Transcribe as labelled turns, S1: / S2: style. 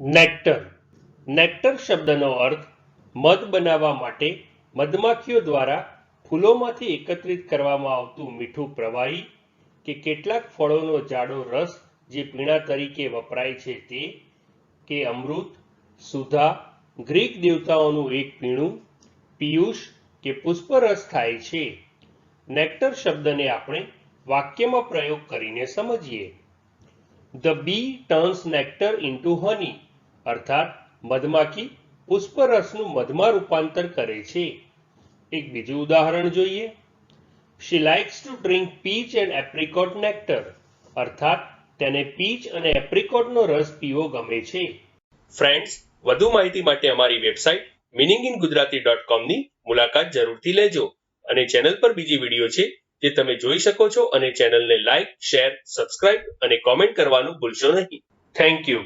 S1: Nectar. Nectar શબ્દનો અર્થ મધ બનાવવા માટે મધમાખીઓ દ્વારા ફૂલોમાંથી એકત્રિત કરવામાં આવતું મીઠું પ્રવાહી કે કેટલાક ફળોનો જાડો રસ જે પીણા તરીકે વપરાય છે તે કે અમૃત, સુધા, ગ્રીક દેવતાઓનું એક પીણું, પિયુષ કે પુષ્પરસ થાય છે. નેક્ટર શબ્દને આપણે વાક્યમાં પ્રયોગ કરીને સમજીએ. The bee turns nectar into honey અર્થાત મધમાખી પુષ્પરસનું મધમાં રૂપાંતર કરે છે. એક બીજું ઉદાહરણ જોઈએ. She likes to drink peach and apricot nectar અર્થાત તેને પીચ અને એપ્રિકોટનો રસ પીવો ગમે છે. ફ્રેન્ડ્સ વધુ માહિતી માટે અમારી website meaning in Gujarati dot કોમની મુલાકાત જરૂરથી લેજો અને ચેનલ પર બીજી વીડિયો છે જે તમે જોઈ શકો છો અને ચેનલને લાઇક શેર સબસ્ક્રાઇબ અને કોમેન્ટ કરવાનું ભૂલશો નહીં. Thank you